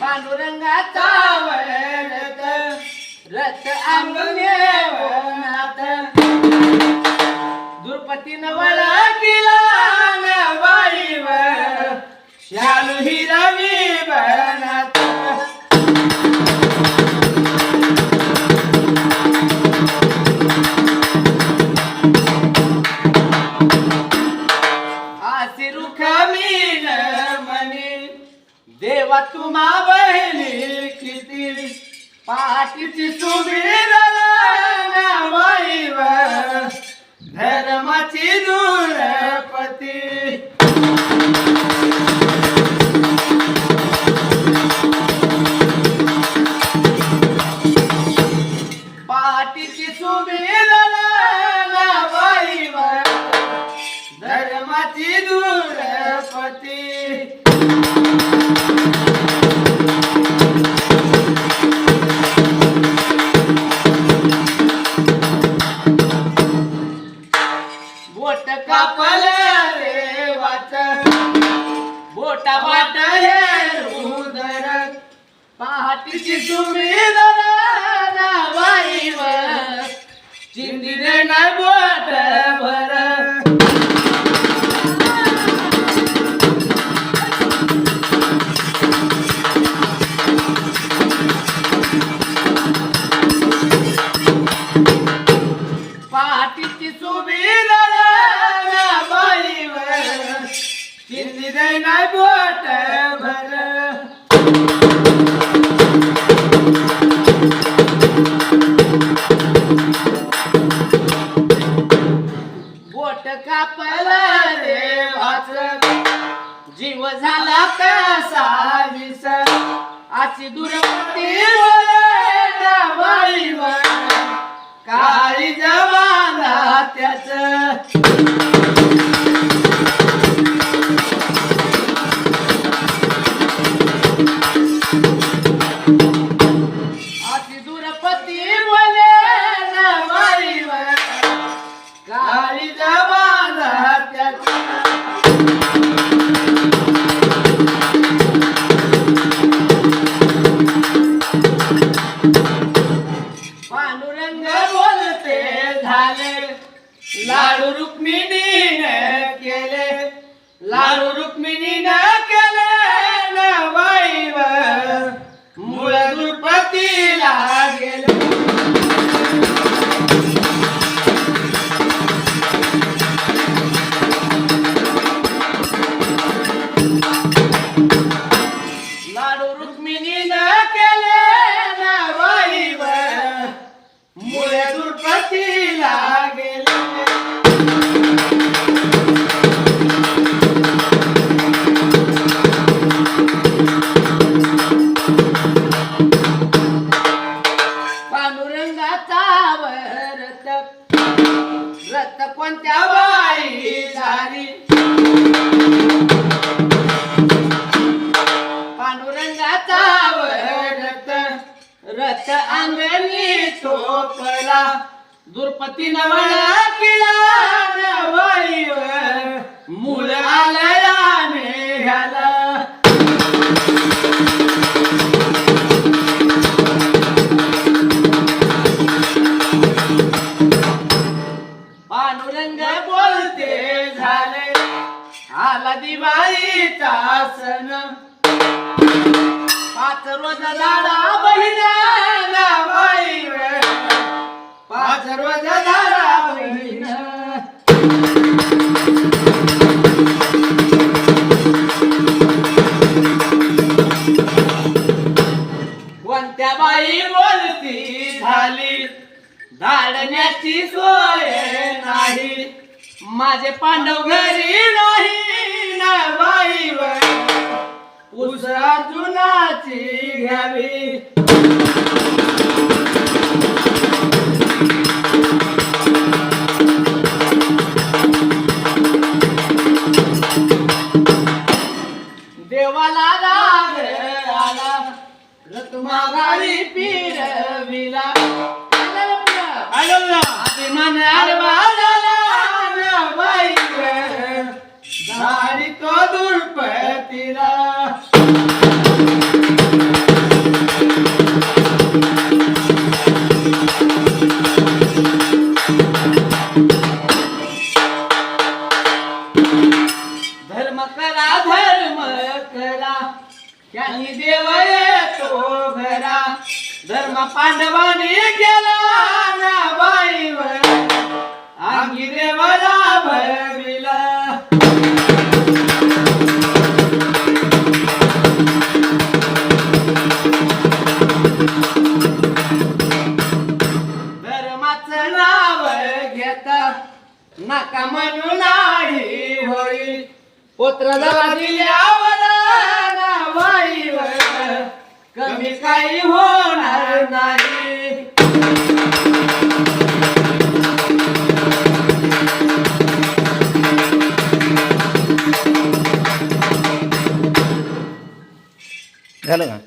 पांडुरंगाचा वरद रथ अंगनेवनात द्रुपतीनं किला नवाईवर. शालू ही रवी आसी रुखमीन म्हणे देवा तुम्हा बहिणी किती पाठीची तुम्ही वाईव धर्माची दुरपती Lápis de jumento कापला रे वाच जीव झाला कसा विसर आची दुरपती दुर्पती नवळा किळा वाईव मूल मेघाला पांडुरंग बोलते झाले. आला दिवाळीचा सण. पाच रोजला कोणत्या बाई बोलती झाली. धाडण्याची सोय नाही. माझे पांडव घरी नाही. माघारी फिरविला अभिमान बाईवर झाडी तो दुर्पतीला. धर्म करा धर्म करा. त्यांनी देव येतो घरा धर्म पांडवाने केला ना बाईवर आम्ही देवाला भरविला धर्माचं नाव घेता. नका म्हणून आडी होईल पुत्र दिल्यावर कमी काही होणार नाही झालं का